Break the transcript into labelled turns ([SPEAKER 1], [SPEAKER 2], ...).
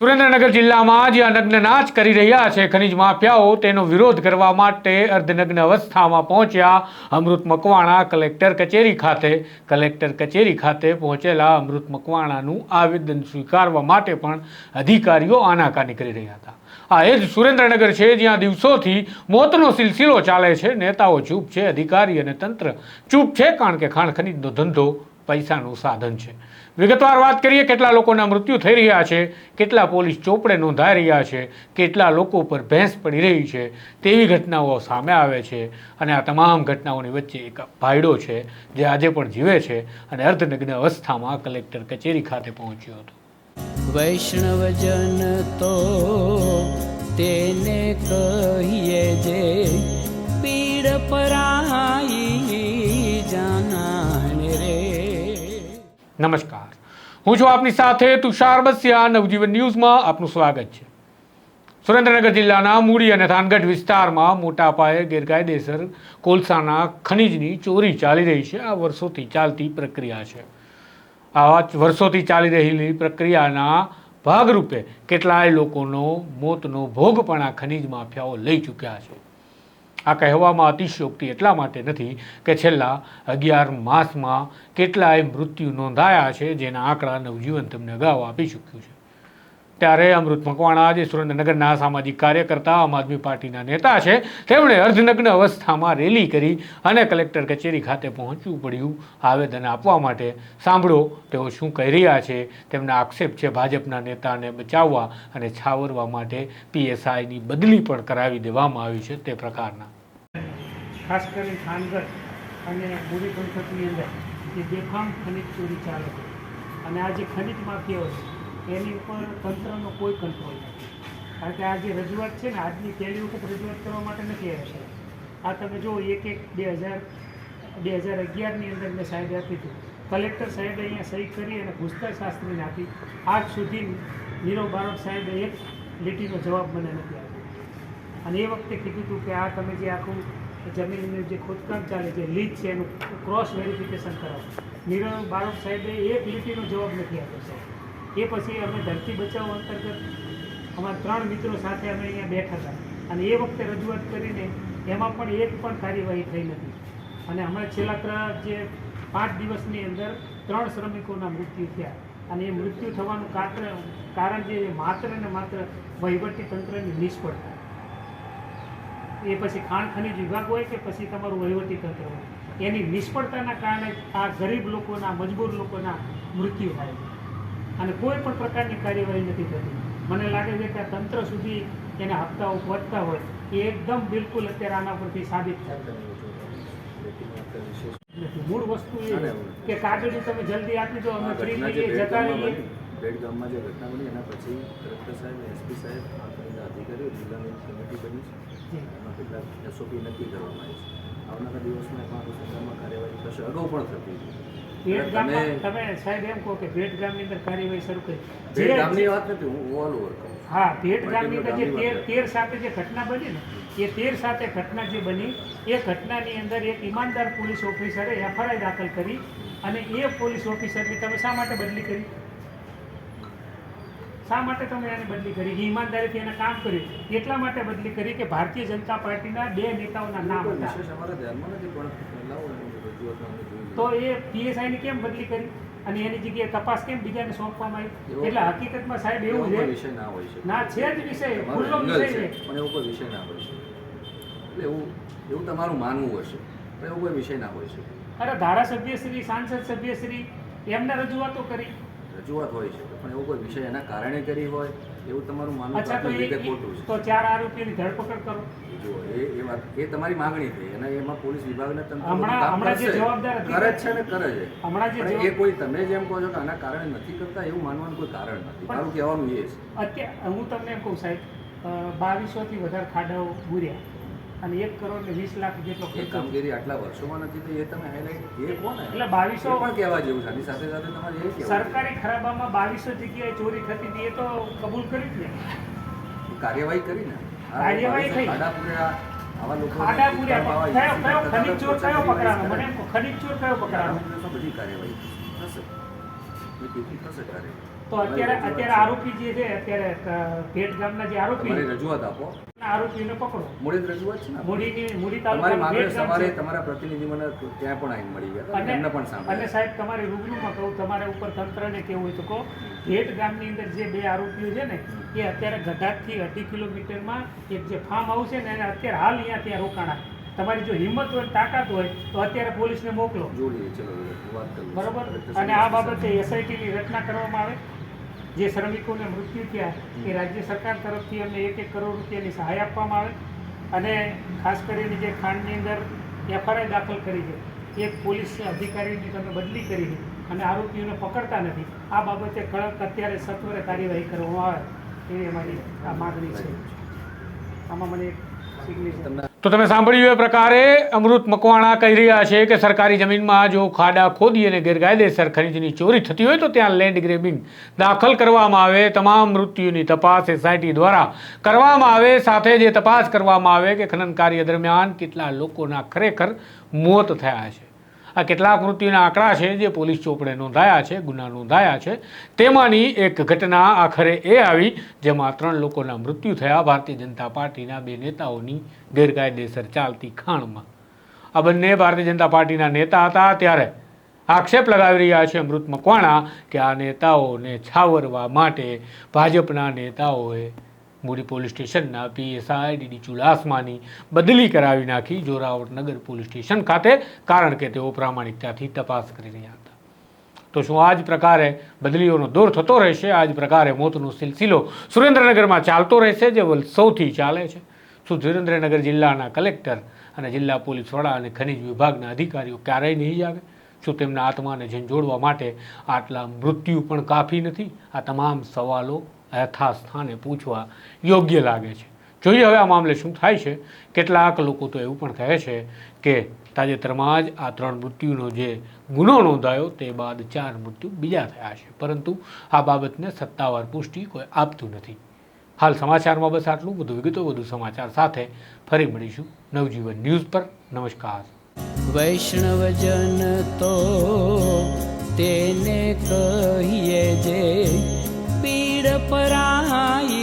[SPEAKER 1] સુરેન્દ્રનગર જિલ્લામાં જે અનગ્ન નાચ કરી રહ્યા છે ખનિજ માફિયાઓ, તેનો વિરોધ કરવા માટે અર્ધનગ્ન અવસ્થામાં પહોંચ્યા અમૃત મકવાણા કલેક્ટર કચેરી ખાતે. કલેક્ટર કચેરી ખાતે પહોંચેલા અમૃત મકવાણાનું આવેદન સ્વીકારવા માટે પણ અધિકારીઓ આનાકાની કરી રહ્યા હતા. આ એ જ સુરેન્દ્રનગર છે જ્યાં દિવસોથી મોતનો સિલસિલો ચાલે છે. નેતાઓ ચૂપ છે, અધિકારી અને તંત્ર ચૂપ છે કારણ કે ખાણ ખનીજનો ધંધો પૈસાનું સાધન છે. વિગતવાર વાત કરીએ, કેટલા લોકોના મૃત્યુ થઈ રહ્યા છે, કેટલા પોલીસ ચોપડે નોંધાઈ રહ્યા છે, કેટલા લોકો પર ભેંસ પડી રહી છે, તેવી ઘટનાઓ સામે આવે છે અને આ તમામ ઘટનાઓની વચ્ચે એક ભાઈડો છે જે આજે પણ જીવે છે અને અર્ધનગ્ન અવસ્થામાં કલેક્ટર કચેરી ખાતે પહોંચ્યો હતો.
[SPEAKER 2] વૈષ્ણવજન તો તેને કહીએ જે પીડ પરાઈ
[SPEAKER 1] નમસ્કાર. હું છું આપની સાથે તુષાર બસિયા. નવજીવન ન્યૂઝમાં આપનું સ્વાગત છે. સુરેન્દ્રનગર જિલ્લાના મૂડી અને થાનગઢ વિસ્તારમાં મોટા પાયે ગેરકાયદેસર કોલસાના ખનીજની ચોરી ચાલી રહી છે. આ વર્ષોથી ચાલતી પ્રક્રિયા છે. આવા વર્ષોથી ચાલી રહેલી પ્રક્રિયાના ભાગરૂપે કેટલાય લોકોનો મોતનો ભોગ પણ આ ખનીજ માફિયાઓ લઈ ચૂક્યા છે. આ કહેવામાં અતિશયોક્તિ એટલા માટે નથી કે છેલ્લા અગિયાર માસમાં કેટલાય મૃત્યુ નોંધાયા છે જેના આંકડા નવજીવન તમને અગાઉ આપી ચૂક્યું છે. ત્યારે અમૃત મકવાણા જે સુરેન્દ્રનગરના સામાજિક કાર્યકર્તા, આમ આદમી પાર્ટીના નેતા છે. તેમણે અર્ધનગ્ન અવસ્થામાં રેલી કરી અને કલેક્ટર કચેરી ખાતે પહોંચવું પડ્યું આવેદન આપવા માટે. સાંભળો, તેઓ શું કહી રહ્યા છે? તેમના આક્ષેપ છે ભાજપના નેતાને બચાવવા અને છાવરવા માટે પીએસઆઈની બદલી પણ કરાવી દેવામાં આવી છે તે પ્રકારના.
[SPEAKER 3] ખાસ થાનગઢ અને મૂડી પંથકની અંદર જે બેફામ ખનિજ ચોરી ચાલે છે. અને આ જે ખનિજ માફિયાઓ છે એની ઉપર તંત્રનો કોઈ કંટ્રોલ નથી. કારણ કે આ જે રજૂઆત છે ને, આજની પહેલી વખત રજૂઆત કરવા માટે નથી આવ્યા છે આ તમે જો એક એક બે હજાર બે હજાર અગિયારની અંદર મેં સાહેબે આપી હતું. કલેક્ટર સાહેબે અહીંયા સહી કરી અને ભૂસ્તર શાસ્ત્રીને આપી. આજ સુધી નીરવ બારોટ સાહેબે એક લીટીનો જવાબ મને નથી આપ્યો. અને એ વખતે કીધું હતું કે આ તમે જે આખું જમીનનું જે ખોદકામ ચાલે છે લીજ છે, એનું ક્રોસ વેરિફિકેશન કરાવો. નીરવ બારોટ સાહેબે એક લીટીનો જવાબ નથી આપ્યો, સાહેબ. એ પછી અમે ધરતી બચાવ અંતર્ગત અમારા ત્રણ મિત્રો સાથે અમે અહીંયા બેઠા હતા. અને એ વખતે રજૂઆત કરીને એમાં પણ એક પણ કાર્યવાહી થઈ નથી. અને હમણાં છેલ્લા ત્રણ જે પાંચ દિવસની અંદર ત્રણ શ્રમિકોના મૃત્યુ થયા. અને એ મૃત્યુ થવાનું કારણ કારણ જે માત્ર ને માત્ર વહીવટી તંત્રની નિષ્ફળતા. એ પછી ખાણ ખનિજ વિભાગ હોય કે પછી તમારું વહીવટી તંત્ર હોય. એની નિષ્ફળતાના કારણે આ ગરીબ લોકોના, મજબૂર લોકોના મૃત્યુ થાય છે. અને કોઈ પણ પ્રકારની કાર્યવાહી નથી થતી. મને લાગે છે કે તંત્ર સુધી એના હપ્તાઓ પહોંચતા હોય એ એકદમ બિલકુલ અત્યારે આના પરથી સાબિત થાય. નથી મૂળ વસ્તુ એ કે કાગળની તમે જલ્દી આપી દો અમે ફ્રી જતા રહીએ.
[SPEAKER 4] બની, ભેટગામમાં જે ઘટના બની એના પછી કલેક્ટર સાહેબ એસપી સાહેબ આ અધિકારીઓ જિલ્લાની કમિટી બની છે. એમાં કેટલાક એસઓપી નક્કી કરવામાં આવી છે. આવનારા દિવસમાં એમાં કાર્યવાહી થશે અગાઉ પણ થતી હતી.
[SPEAKER 3] ભેટ ગામમાં
[SPEAKER 4] તમે
[SPEAKER 3] તમે સાહેબ એમ કહો કે ભેટ ગામની અંદર કાર્યવાહી શરૂ કરી. જે-
[SPEAKER 4] ભેટગામની વાત નથી હું ઓલ ઓવર કહું.
[SPEAKER 3] હા ભેટ ગામની અંદર જે તેર તેર સાથે જે ઘટના બની ને એ તેર સાથે ઘટના જે બની એ ઘટનાની અંદર એક ઈમાનદાર પોલીસ ઓફિસરે એફઆરઆઈ દાખલ કરી અને એ પોલીસ ઓફિસરની તમે શા માટે બદલી કરી? શા માટે તમે એને બદલી કરી? ઈમાનદારીથી એને કામ કર્યું? એટલા માટે બદલી કરી કે ભારતીય જનતા પાર્ટીના બે નેતાઓના નામ હતા. તો. એ પીએસઆઈની કેમ બદલી કરી? અને એની જગ્યાએ તપાસ કેમ બીજાને સોંપવામાં આવી? એટલે હકીકતમાં સાહેબ
[SPEAKER 4] એવું
[SPEAKER 3] છે
[SPEAKER 4] વિષય ના હોય છે.
[SPEAKER 3] ના છે જ વિષય ખુલ્લો વિષય
[SPEAKER 4] છે
[SPEAKER 3] છે.
[SPEAKER 4] પણ એવો કોઈ વિષય ના હોય છે. એટલે એવું એવું તમારું માનવું હશે પણ એવો કોઈ વિષય ના હોય છે.
[SPEAKER 3] અરે ધારાસભ્યશ્રી સાંસદ સભ્યશ્રી એમને રજૂઆતો કરી.
[SPEAKER 4] રજૂઆત હોય છે. પણ એવો કોઈ વિષય એના કારણે કરી હોય એવું તમારું માનવું પ્રાથમિક રીતે ખોટું છે.
[SPEAKER 3] તો ચાર આરોપીની ધરપકડ કરો.
[SPEAKER 4] જો એ એ વાત એ તમારી માંગણી થઈ અને એમાં પોલીસ વિભાગને તંત્ર
[SPEAKER 3] હમણાં- હમણાં જે જવાબદાર
[SPEAKER 4] કરે છે ને કરે છે.
[SPEAKER 3] હમણાં જે
[SPEAKER 4] એ કોઈ તમે જેમ કહો છો કે આના કારણે નથી કરતા એવું માનવાનું કોઈ કારણ નથી. મારું કહેવાનું એ છે.
[SPEAKER 3] અત્યારે હું તમને એમ કહું સાહેબ બાવીસોથી વધારે ખાડાઓ બુર્યા અને એક કરોડ ને વીસ લાખ જેટલો
[SPEAKER 4] એ કામગીરી આટલા વર્ષોમાં નથી તો એ તમે હાઇલાઇટ એ કોને
[SPEAKER 3] એટલે બાવીસો
[SPEAKER 4] પણ કહેવા જેવું છે. સાથે સાથે તમારે એ
[SPEAKER 3] સરકારી ખરાબામાં બાવીસો જગ્યાએ ચોરી થતી હતી એ તો કબૂલ કરી જ ને
[SPEAKER 4] કાર્યવાહી કરી ને?
[SPEAKER 3] કાર્યવાહી થઈ.
[SPEAKER 4] આવા લોકો
[SPEAKER 3] પૂર્યા કયો કયો ખનીજ ચોર કયો પકડાનો મને ખનીજ ચોર કયો પકડાનો
[SPEAKER 4] બધી કાર્યવાહી થશે. કેટલી થશે કાર્યવાહી.
[SPEAKER 3] તો અત્યારે અત્યારે આરોપી જે છે અત્યારે ભેટ ગામના જે આરોપી
[SPEAKER 4] રજૂઆત આપો.
[SPEAKER 3] આરોપીને પકડો.
[SPEAKER 4] મૂડી રજૂઆત છે
[SPEAKER 3] મૂડીની મૂડી તાલુકાનું
[SPEAKER 4] સવારે તમારા પ્રતિનિધિ મને ત્યાં પણ આવીને મળી ગયા
[SPEAKER 3] અને
[SPEAKER 4] એમને પણ
[SPEAKER 3] અને સાહેબ તમારે રૂબરૂમાં કહું તમારા ઉપર તંત્રને કેવું હોય તો કહો ભેટ ગામની અંદર જે બે આરોપીઓ છે ને એ અત્યારે ગઢાથી અઢી કિલોમીટરમાં એક જે ફાર્મ હાઉસ છે ને એને અત્યારે હાલ અહીંયા ત્યાં રોકાણા. તમારી જો હિંમત હોય તાકાત હોય તો અત્યારે પોલીસને મોકલો.
[SPEAKER 4] જોડીએ ચલો વાત કરીએ.
[SPEAKER 3] બરોબર? અને આ બાબતે એસઆઈટીની રચના કરવામાં આવે. જે શ્રમિકોને મૃત્યુ થયા એ રાજ્ય સરકાર તરફથી અમને એક એક કરોડ રૂપિયાની સહાય આપવામાં આવે અને ખાસ કરીને જે ખાંડની અંદર એફઆરઆઈ દાખલ કરી છે એક પોલીસ અધિકારીની તમે બદલી કરી છે અને આરોપીઓને પકડતા નથી આ બાબતે કડક અત્યારે સત્વરે કાર્યવાહી કરવામાં આવે એવી અમારી આ માગણી છે. આમાં મને એક સિગ્નેચર
[SPEAKER 1] તો તમે સાંભળ્યું એ પ્રકારે અમૃત મકવાણા કહી રહ્યા છે કે સરકારી જમીનમાં જો ખાડા ખોદી અને ગેરકાયદેસર ખનીજની ચોરી થતી હોય તો ત્યાં લેન્ડ ગ્રેબિંગ દાખલ કરવામાં આવે, તમામ મૃત્યુની તપાસ એસઆઈટી દ્વારા કરવામાં આવે, સાથે જે તપાસ કરવામાં આવે કે ખનન કાર્ય દરમિયાન કેટલા લોકોના ખરેખર મોત થયા છે. આ કેટલાક મૃત્યુના આંકડા છે જે પોલીસ ચોપડે નોંધાયા છે, ગુના નોંધાયા છે. તેમાંની એક ઘટના આખરે એ આવી, જેમાં ત્રણ લોકોના મૃત્યુ થયા. ભારતીય જનતા પાર્ટીના બે નેતાઓની ગેરકાયદેસર ચાલતી ખાણમાં. આ બંને ભારતીય જનતા પાર્ટીના નેતા હતા. ત્યારે આક્ષેપ લગાવી રહ્યા છે અમૃત મકવાણા કે આ નેતાઓને છાવરવા માટે ભાજપના નેતાઓએ મૂડી પોલીસ સ્ટેશનના પીએસઆઈ ડીડી ચુલાસમાની બદલી કરાવી નાખી જોરાવટનગર પોલીસ સ્ટેશન ખાતે, કારણ કે તેઓ પ્રામાણિકતાથી તપાસ કરી રહ્યા હતા. તો શું આ જ પ્રકારે બદલીઓનો દોર થતો રહેશે? આ જ પ્રકારે મોતનો સિલસિલો સુરેન્દ્રનગરમાં ચાલતો રહેશે, જે સૌથી ચાલે છે? શું સુરેન્દ્રનગર જિલ્લાના કલેક્ટર અને જિલ્લા પોલીસ વડા અને ખનિજ વિભાગના અધિકારીઓ ક્યારેય નહીં આવે? શું તેમના આત્માને ઝંઝોડવા માટે આટલા મૃત્યુ પણ કાફી નથી? આ તમામ સવાલો યથાસ્થાને પૂછવા યોગ્ય લાગે છે. જોઈએ હવે આ મામલે શું થાય છે. કેટલાક લોકો તો એવું પણ કહે છે કે તાજેતરમાં જ આ ત્રણ મૃત્યુનો જે ગુનો નોંધાયો તે બાદ ચાર મૃત્યુ બીજા થયા છે. પરંતુ આ બાબતને સત્તાવાર પુષ્ટિ કોઈ આપતું નથી. હાલ સમાચારમાં બસ આટલું. વધુ વિગતો, વધુ સમાચાર સાથે ફરી મળીશું નવજીવન ન્યૂઝ પર. નમસ્કાર.
[SPEAKER 2] વૈષ્ણવજન તો તેને કહીએ જે पराई